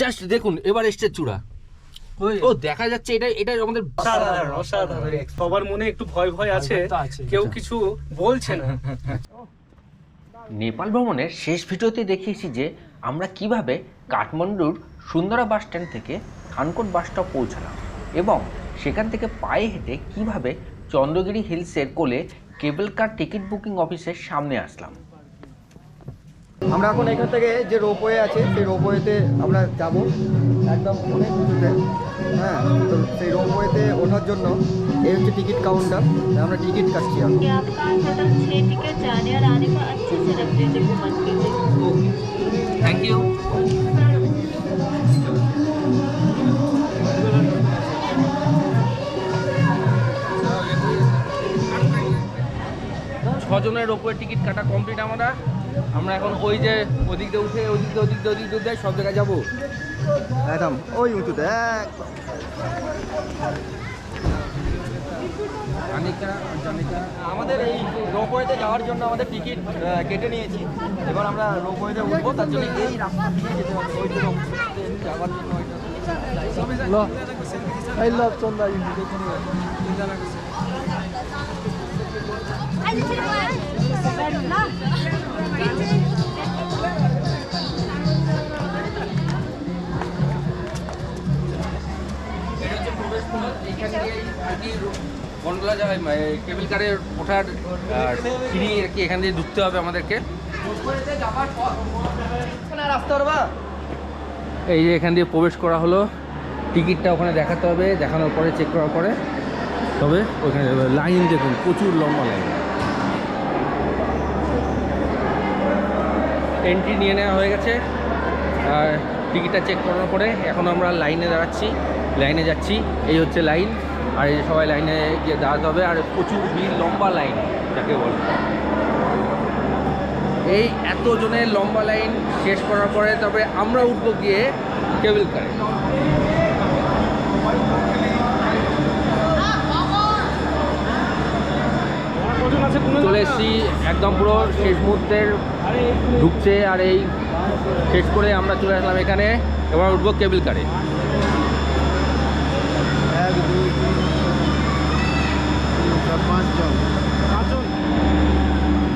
Just দেখুন এবার এসছে চূড়া। ও দেখা যাচ্ছে এটা এটা আমাদের সবার মনে একটু ভয় ভয় আছে। কেউ কিছু বলছে না। নেপাল ভ্রমণের শেষ ভিডিওতে দেখিয়েছি যে আমরা কীভাবে কাঠমান্ডুর সুন্দরা বাস স্ট্যান্ড থেকে থানকোট বাস স্টপ পৌঁছালাম এবং সেখান থেকে পায়ে হেঁটে কীভাবে চন্দ্রগিরি হিলসের কোলে কেবল কার টিকিট বুকিং অফিসের সামনে আসলাম। আমরা এখন এখান থেকে যে রোপওয়ে আছে সেই রোপওয়েতে আমরা যাব। একদম অনেক কিছুতে। হ্যাঁ তো সেই রোপওয়েতে ওঠার জন্য এই হচ্ছে টিকিট কাউন্টার। আমরা টিকিট কাটছি এখন। থ্যাংক ইউ ছজনের ওপরে টিকিট কাটা কমপ্লিট আমরা আমরা এখন ওই যে ওদিক দিয়ে উঠে ওদিক দিয়ে ওদিক দিয়ে ওদিক দিয়ে সব জায়গায় যাব। একদম ওই অনেকটা অনেকটা আমাদের এই রোপওয়েতে যাওয়ার জন্য আমাদের টিকিট কেটে নিয়েছি। এবার আমরা রোপওয়েতে উঠবো তার জন্য এই রাস্তা দিয়ে যেতে হবে। ওই যে যাওয়ার জন্য ওইটা গন্ডোলা যায় কেবল কারে ওঠার সিঁড়ি আর কি এখান দিয়ে ঢুকতে হবে আমাদেরকে এই যে এখান দিয়ে প্রবেশ করা হলো। টিকিটটা ওখানে দেখাতে হবে, দেখানোর পরে চেক করার পরে। তবে ওখানে লাইন দেখুন, প্রচুর লম্বা লাইন। এন্ট্রি নিয়ে নেওয়া হয়ে গেছে। আর টিকিটটা চেক করানোর পরে এখন আমরা লাইনে দাঁড়াচ্ছি। লাইনে যাচ্ছি। এই হচ্ছে লাইন আর এই সবাই লাইনে গিয়ে দাঁড়াতে হবে। আর প্রচুর ভিড়, লম্বা লাইন যাকে বলে। এই এতজনের লম্বা লাইন শেষ করার পরে তবে আমরা উঠবো গিয়ে কেবল কারে কজন আছে কোনো চলে এসেছি একদম পুরো শেষ মুহূর্তের ঢুকছে আর এই শেষ করে আমরা চলে আসলাম এখানে, এবার উঠবো কেবল কারে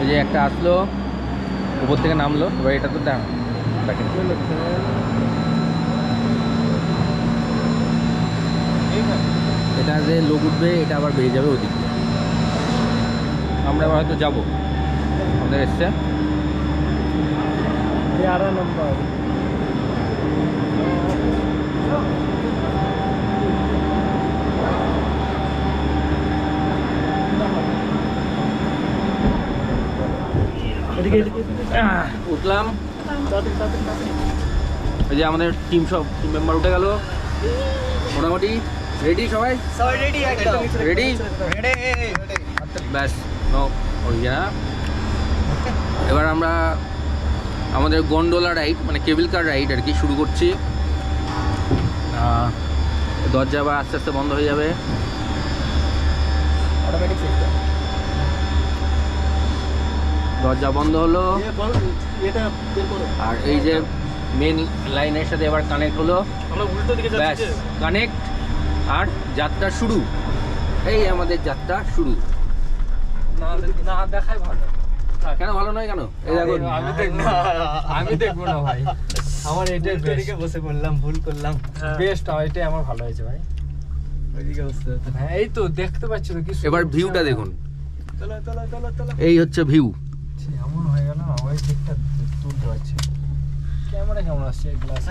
এই যে একটা আসলো, উপর থেকে নামলো, এবার এটা তো দেখেন এটা যে লোক উঠবে, এটা আবার বেরিয়ে যাবে ওদিক। আমরা এবার হয়তো যাব। আমাদের এসছে। গ্যারা নম্বর। এদিকে এদিকে। আহ, উঠলাম। এই যে আমাদের টিম সব টিম মেম্বার উঠে গেল। মোটামুটি রেডি সবাই? সবাই রেডি রেডি ব্যাস। নো। এবার আমরা আমাদের গন্ডোলা রাইড মানে কেবিল কার রাইড আর কি শুরু করছি। দরজা আবার আস্তে আস্তে বন্ধ হয়ে যাবে। দরজা বন্ধ হলো। আর এই যে মেন লাইনের সাথে এবার কানেক্ট হলো। ব্যাস কানেক্ট আর যাত্রা শুরু। এই আমাদের যাত্রা শুরু। না না দেখাই ভালো? কেন ভালো নয় কেন? এই দেখুন। আমি দেখব আমি দেখব না ভাই। আমার এটাই বেস্ট বসে বললাম ভুল করলাম। বেস্ট এটাই আমার ভালো হয়েছে ভাই। ওইদিকে বসতে হ্যাঁ এই তো দেখতে পাচ্ছ তো কি এবার ভিউটা দেখুন। চলো চলো চলো চলো। এই হচ্ছে ভিউ এমন হয়ে গেল ওই দিকটা তুলতে পারছি ক্যামেরা কেমন আসছে? গ্লাস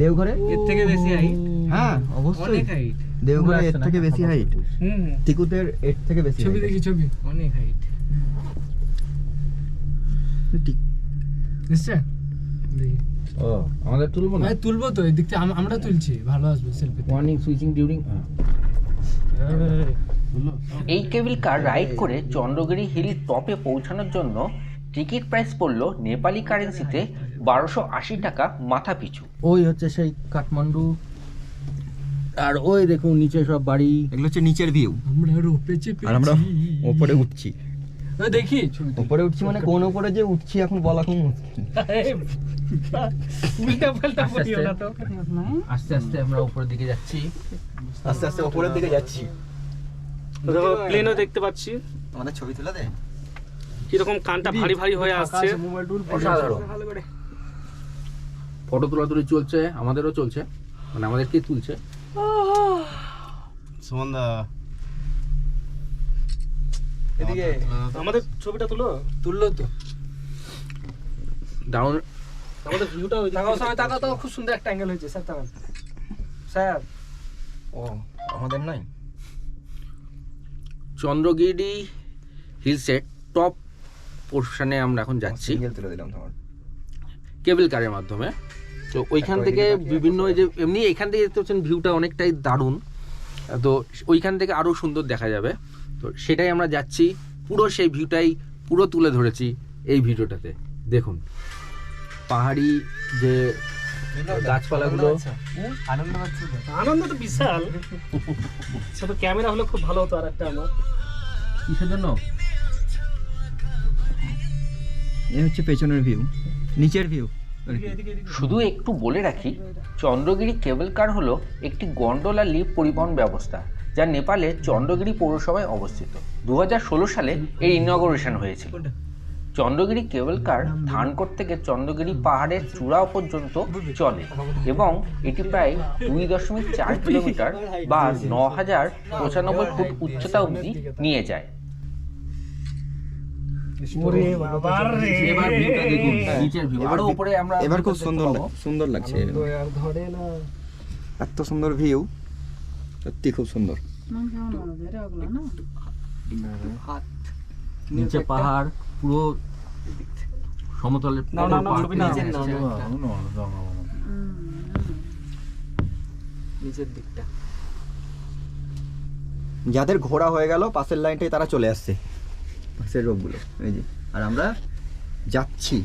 দেওঘরে? এর থেকে বেশি হাইট হ্যাঁ অবশ্যই। দেওঘরে এর থেকে বেশি হাইট হুম টিকুতের এর থেকে বেশি ছবি দেখি ছবি। অনেক হাইট ঠিক। নিশ্চয়? ও আমাদের তুলবো না? তুলবো তো এই দিক থেকে আমরা তুলছি। ভালো আসবে সেলফি মর্নিং সুইচিং ডিউরিং এই কেবিল কার রাইড করে চন্দ্রগিরি হিল টপে পৌঁছানোর জন্য টিকিট প্রাইস পড়ল নেপালি কারেন্সিতে বারোশো আশি টাকা মাথা পিছু। ওই হচ্ছে সেই কাঠমান্ডু। আর ওই দেখুন নিচে সব বাড়ি। এগুলো হচ্ছে নিচের ভিউ আমরা রোপে চেপে আর আমরা ওপরে উঠছি। ওই দেখি উপরে উঠছি মানে কোন উপরে যে উঠছি এখন বলা খুব মুশকিল উল্টা পাল্টা আস্তে পড়িও না তো। আস্তে আস্তে আমরা উপরের দিকে যাচ্ছি। আস্তে আস্তে উপরের দিকে যাচ্ছি। প্লেনও দেখতে পাচ্ছি। আমাদের ছবি তুলে দে। কীরকম কানটা ভারী ভারী হয়ে আসছে। মোবাইল টুল অসাধারণ। ফটো তোলাতুলি চলছে আমাদেরও চলছে মানে আমাদেরকেই তুলছে। সুমনদা। এদিকে। আমাদের ছবিটা তুলো। তুললো তো। দারুণ আমাদের ভিউটা তাকাও সময় তাকাও তো খুব সুন্দর একটা অ্যাঙ্গেল হয়েছে স্যার তাকান। স্যার। ও আমাদের নাই চন্দ্রগিরি হিলসের টপ পোর্শনে আমরা এখন যাচ্ছি। সিঙ্গেল তুলে দিলাম তোমার। কেবল কারের মাধ্যমে। তো ওইখান থেকে বিভিন্ন এই যে এমনি এখান থেকে দেখতে পাচ্ছেন ভিউটা অনেকটাই দারুণ। তো ওইখান থেকে আরও সুন্দর দেখা যাবে। তো সেটাই আমরা যাচ্ছি পুরো সেই ভিউটাই পুরো তুলে ধরেছি এই ভিডিওটাতে। দেখুন পাহাড়ি যে গাছপালাগুলো। আনন্দ তো? আনন্দ তো? বিশাল। তো ক্যামেরা হলে খুব ভালো হতো আর একটা আমার। কিসের জন্য? এ হচ্ছে পেছনের ভিউ নিচের ভিউ শুধু একটু বলে রাখি চন্দ্রগিরি কেবল কার হলো একটি গন্ডোলা লিফট পরিবহন ব্যবস্থা যা নেপালে চন্দ্রগিরি পৌরসভায় অবস্থিত। দু হাজার ষোলো সালে এর ইনগরেশন হয়েছিল। চন্দ্রগিরি কেবল কার থানকোট থেকে চন্দ্রগিরি পাহাড়ের চূড়া পর্যন্ত চলে এবং এটি প্রায় দুই দশমিক চার কিলোমিটার বা ন হাজার পঁচানব্বই ফুট উচ্চতা অবধি নিয়ে যায়। এবার খুব সুন্দর সুন্দর লাগছে। এত সুন্দর ভিউ সত্যি খুব সুন্দর। নিচে পাহাড় পুরো। নিচের দিকটা। যাদের ঘোরা হয়ে গেল পাশের লাইনটাই তারা চলে আসছে। সেই রোগগুলো এই যে। আর আমরা যাচ্ছি।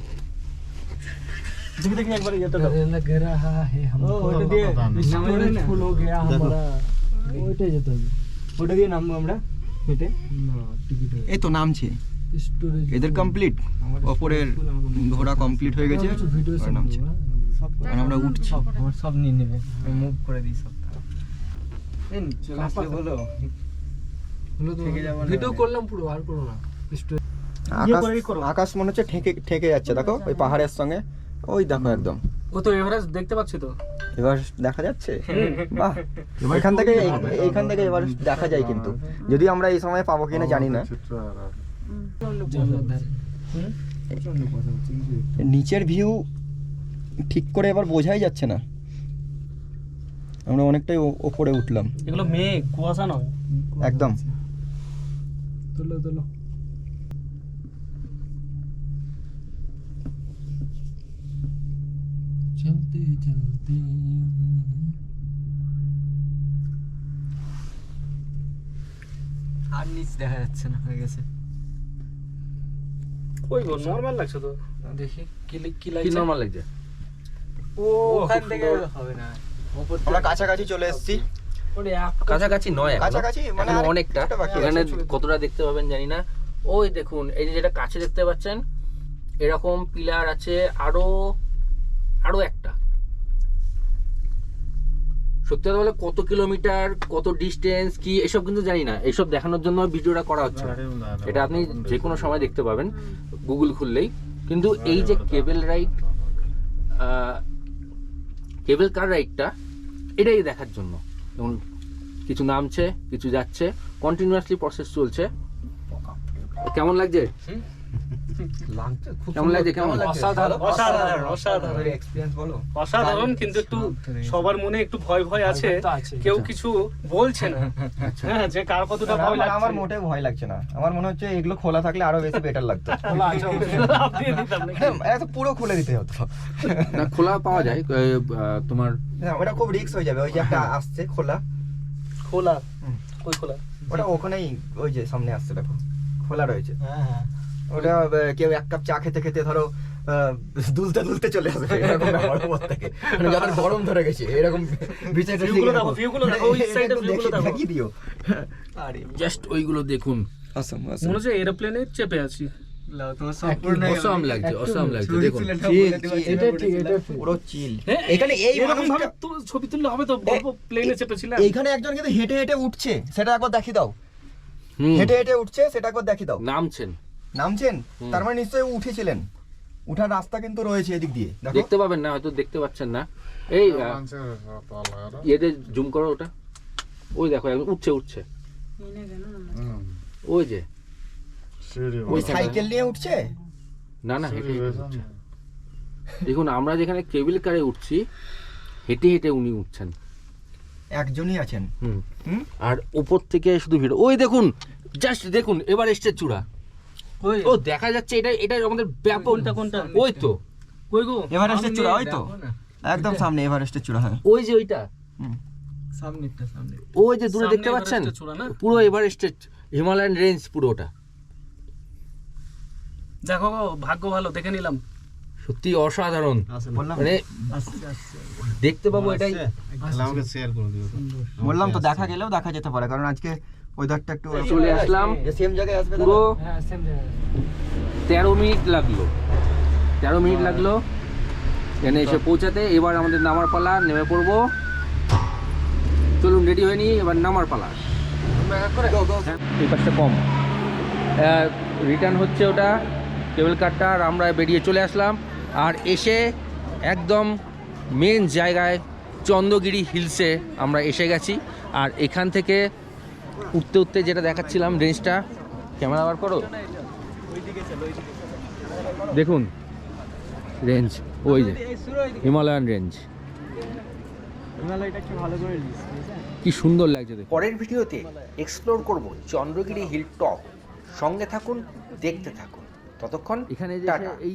এই তো নামছে। এদের কমপ্লিট অপরের ঘোড়া কমপ্লিট হয়ে গেছে। নামছে। আমরা উঠছি। সব নিয়ে নেবে। মুভ করে দিই সব। হলো ভিডিও করলাম পুরো আর করো না। আকাশ মনে হচ্ছে ঠেকে ঠেকে যাচ্ছে দেখো ওই পাহাড়ের সঙ্গে। ওই দেখো একদম। ও তো এভারেজ দেখতে পাচ্ছি তো? এবার দেখা যাচ্ছে। বাহ। এখান থেকে এই- এইখান থেকে এবার দেখা যায় কিন্তু। যদি আমরা এই সময় পাবো কিনা জানি না। নিচের ভিউ ঠিক করে এবার বোঝাই যাচ্ছে না। আমরা অনেকটাই ও- ওপরে উঠলাম। এগুলো মেঘ কুয়াশা নয়। একদম। তোলো তোলো। চলতে চলতে আর নিচ দেখা যাচ্ছে না হয়ে গেছে। ওই গো নর্মাল লাগছে তো? দেখি কি লি- কি কি লাগছে? লাগছে? ও ওখান থেকে হবে না। ওপর আমরা কাছাকাছি চলে এসেছি। কাছাকাছি নয় কাছাকাছি মানে অনেকটা। এখানে কতটা দেখতে পাবেন জানি না। ওই দেখুন এই যে যেটা কাছে দেখতে পাচ্ছেন এরকম পিলার আছে আরও আরও একটা। সত্যি কথা বলে কত কিলোমিটার কত ডিস্টেন্স কি এসব কিন্তু জানি না। এসব দেখানোর জন্য ভিডিওটা করা হচ্ছে এটা আপনি যে কোনো সময় দেখতে পাবেন। গুগল খুললেই। কিন্তু এই যে কেবল রাইড কেবল কার রাইডটা এটাই দেখার জন্য। যেমন কিছু নামছে কিছু যাচ্ছে কন্টিনিউয়াসলি প্রসেস চলছে। কেমন লাগছে? কেমন লাগছে? কেমন অসাধারণ অসাধারণ অসাধারণ। এক্সপিরিয়েন্স বলো। অসাধারণ কিন্তু একটু সবার মনে একটু ভয় ভয় আছে। কেউ কিছু বলছে না। হ্যাঁ যে কার কতটা ভয় আমার- আমার লাগছে মোটে ভয় লাগছে না। আমার মনে হচ্ছে এগুলো খোলা থাকলে আরও বেশি বেটার লাগতো। খোলা আছে? হ্যাঁ, এত পুরো খুলে দিতে হতো। না খোলা পাওয়া যায় তোমার ওটা খুব রিস্ক হয়ে যাবে। ওই যে একটা আসছে খোলা। খোলা। ওই খোলা। ওটা ওখানেই ওই যে সামনে আসছে দেখো। খোলা রয়েছে। হ্যাঁ হ্যাঁ। ওটা কেউ এক কাপ চা খেতে খেতে ধরো আহ, দুলতে দুলতে চলে আসবে। এরকম ব্যাপার থেকে মানে যখন গরম ধরে গেছে এরকম দেখো, দেখো, ওই এর দেখো। দেখিয়ে দিও। জাস্ট ওইগুলো দেখুন। আসাম আসাম মনে হচ্ছে এরোপ্লেনে চেপে আছি। অসম লাগছে অসম লাগছে দেখুন। এটা ঠিক এটা ঠিক। পুরো চিল হ্যাঁ, এখানে এই এরকম মানুষটা ভাবে তো ছবি তুললে হবে তো প্লেনে চেপেছিলাম। এইখানে একজন কিন্তু হেঁটে হেঁটে উঠছে সেটা একবার দেখিয়ে দাও। হেঁটে হেঁটে উঠছে সেটা একবার দেখিয়ে দাও। নামছেন। নামছেন? তার মানে নিশ্চয়ই উঠেছিলেন। উঠার রাস্তা কিন্তু রয়েছে এদিক দিয়ে। দেখতে পাবেন না হয়তো দেখতে পাচ্ছেন না। এই এদের জুম করো ওটা। ওই দেখো একদম উঠছে উঠছে। ওই যে। ওই সাইকেল নিয়ে উঠছে? না না হেঁটে হেঁটে উঠছে। দেখুন আমরা যেখানে কেবিল কারে উঠছি হেঁটে হেঁটে উনি উঠছেন। একজনই আছেন। হুম। হুম? আর উপর থেকে শুধু ভিড়। ওই দেখুন জাস্ট দেখুন এবার এসছে চূড়া। ও দেখা যাচ্ছে এটা এটা আমাদের ব্যাপক কোনটা, কোনটা? ওই তো। কই গো? এভারেস্টের চূড়া ওই তো। একদম সামনে এভারেস্টের চূড়া হ্যাঁ। ওই যে ওইটা। সামনেরটা সামনে ওই যে দূরে দেখতে পাচ্ছেন? পুরো এভারেস্টের হিমালয়ান রেঞ্জ পুরোটা দেখো গো, ভাগ্য ভালো দেখে নিলাম। সত্যি অসাধারণ। মানে দেখতে পাবো এটাই। বললাম তো দেখা গেলেও দেখা যেতে পারে কারণ আজকে ওয়েদারটা একটু চলে আসলাম। সেম জায়গায় আসবে পুরো হ্যাঁ সেম তেরো মিনিট লাগল। তেরো মিনিট লাগল। এখানে এসে পৌঁছাতে এবার আমাদের নামার পালা নেমে পড়ব। চলুন রেডি হয়ে নি এবার নামার পালা। হ্যাঁ, এই পাশটা কম। রিটার্ন হচ্ছে ওটা। কেবল কারটা আর আমরা বেরিয়ে চলে আসলাম। আর এসে একদম মেন জায়গায় চন্দ্রগিরি হিলসে আমরা এসে গেছি। আর এখান থেকে উঠতে উঠতে যেটা দেখাচ্ছিলাম রেঞ্জটা ক্যামেরা বার করো। দেখুন রেঞ্জ ওই যে হিমালয়ান রেঞ্জ। কি সুন্দর লাগছে পরের ভিডিওতে এক্সপ্লোর করব চন্দ্রগিরি হিল টপ সঙ্গে থাকুন দেখতে থাকুন। ততক্ষণ এখানে যে এই